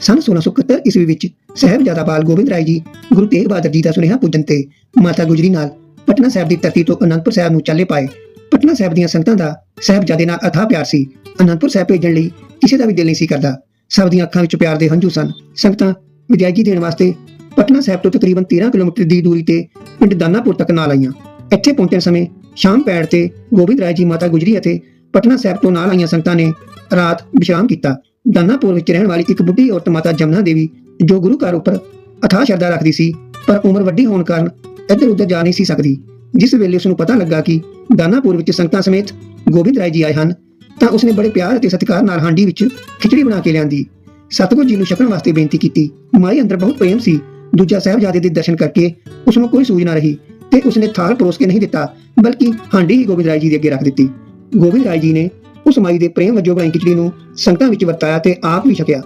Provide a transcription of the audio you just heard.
ਸਨ 1671 ਈਸਵੀ ਵਿੱਚ ਸਹਿਬਜ਼ਾਦਾ ਬਾਲ ਗੋਬਿੰਦ ਰਾਏ ਜੀ ਗੁਰੂ ਤੇਗ ਬਹਾਦਰ ਜੀ ਦਾ ਸੁਨੇਹਾ ਪੁੱਜਣ ਤੇ ਮਾਤਾ ਗੁਜਰੀ ਨਾਲ ਪਟਨਾ ਸਾਹਿਬ ਦੀ ਧਰਤੀ ਤੋਂ ਅਨੰਦਪੁਰ ਸਾਹਿਬ ਨੂੰ ਚੱਲੇ ਪਾਏ। ਪਟਨਾ ਸਾਹਿਬ ਦੀਆਂ ਸੰਗਤਾਂ ਦਾ ਸਹਿਬਜ਼ਾਦੇ ਨਾਲ ਅਥਾਹ ਪਿਆਰ ਸੀ। ਅਨੰਦਪੁਰ ਸਾਹਿਬ ਭੇਜਣ ਲਈ ਕਿਸੇ ਦਾ ਵੀ ਦਿਲ ਨਹੀਂ ਸੀ ਕਰਦਾ। ਸਭ ਦੀਆਂ ਅੱਖਾਂ ਵਿੱਚ ਪਿਆਰ ਦੇ ਹੰਝੂ ਸਨ। ਸੰਗਤਾਂ ਵਿਦਿਆਗੀ ਦੇਣ ਵਾਸਤੇ ਪਟਨਾ ਸਾਹਿਬ ਤੋਂ ਤਕਰੀਬਨ 13 ਕਿਲੋਮੀਟਰ ਦੀ ਦੂਰੀ ਤੇ ਪਿੰਡ ਦਾਨਾਪੁਰ ਤੱਕ ਨਾਲ ਆਈਆਂ। ਇੱਥੇ ਪਹੁੰਚਣ ਸਮੇਂ ਸ਼ਾਮ ਪੈੜ ਤੇ ਗੋਬਿੰਦ ਰਾਏ ਜੀ, ਮਾਤਾ ਗੁਜਰੀ ਅਤੇ ਪਟਨਾ ਸਾਹਿਬ ਤੋਂ ਨਾਲ ਆਈਆਂ ਸੰਗਤਾਂ ਨੇ ਰਾਤ ਵਿਸ਼ਰਾਮ ਕੀਤਾ। ਦਾਨਾਪੁਰ ਵਿੱਚ ਰਹਿਣ ਵਾਲੀ ਇੱਕ ਬੁੱਢੀ ਔਰਤ ਮਾਤਾ ਜਮਨਾ ਦੇਵੀ, ਜੋ ਗੁਰੂ ਘਰ ਉੱਪਰ ਅਥਾਹ ਸ਼ਰਧਾ ਰੱਖਦੀ ਸੀ, ਪਰ ਉਮਰ ਵੱਡੀ ਹੋਣ ਕਾਰਨ ਇੱਧਰ ਉੱਧਰ ਜਾ ਨਹੀਂ ਸੀ ਸਕਦੀ। ਜਿਸ ਵੇਲੇ ਉਸ ਨੂੰ ਪਤਾ ਲੱਗਾ ਕਿ ਦਾਨਾਪੁਰ ਵਿੱਚ ਸੰਗਤਾਂ ਸਮੇਤ ਗੋਬਿੰਦ ਰਾਏ ਜੀ ਆਏ ਹਨ, ਤਾਂ ਉਸਨੇ ਬੜੇ ਪਿਆਰ ਅਤੇ ਸਤਿਕਾਰ ਨਾਲ ਹਾਂਡੀ ਵਿੱਚ ਖਿਚੜੀ ਬਣਾ ਕੇ ਲਿਆਂਦੀ। ਸਤਿਗੁਰ ਜੀ ਨੂੰ ਛਕਣ ਵਾਸਤੇ ਬੇਨਤੀ ਕੀਤੀ। ਮਾਈ ਅੰਦਰ ਬਹੁਤ ਪ੍ਰੇਮ ਸੀ। ਦੂਜਾ ਸਾਹਿਬਜ਼ਾਦੇ ਦੇ ਦਰਸ਼ਨ ਕਰਕੇ ਉਸ ਨੂੰ ਕੋਈ ਸੂਝ ਨਾ ਰਹੀ ਤੇ ਉਸਨੇ ਥਾਲ ਪਰੋਸ ਕੇ ਨਹੀਂ ਦਿੱਤਾ, ਬਲਕਿ ਹਾਂਡੀ ਹੀ ਗੋਬਿੰਦ ਰਾਏ ਜੀ ਦੇ ਅੱਗੇ ਰੱਖ ਦਿੱਤੀ। ਗੋਬਿੰਦ ਰਾਏ ਜੀ ਨੇ ਉਸ ਮਾਈ ਦੇ ਪ੍ਰੇਮ ਵਜੋਂ ਬਣਾਈ ਖਿਚੜੀ ਨੂੰ ਸੰਗਤਾਂ ਵਿੱਚ ਵਰਤਾਇਆ ਤੇ ਆਪ ਵੀ ਛਕਿਆ।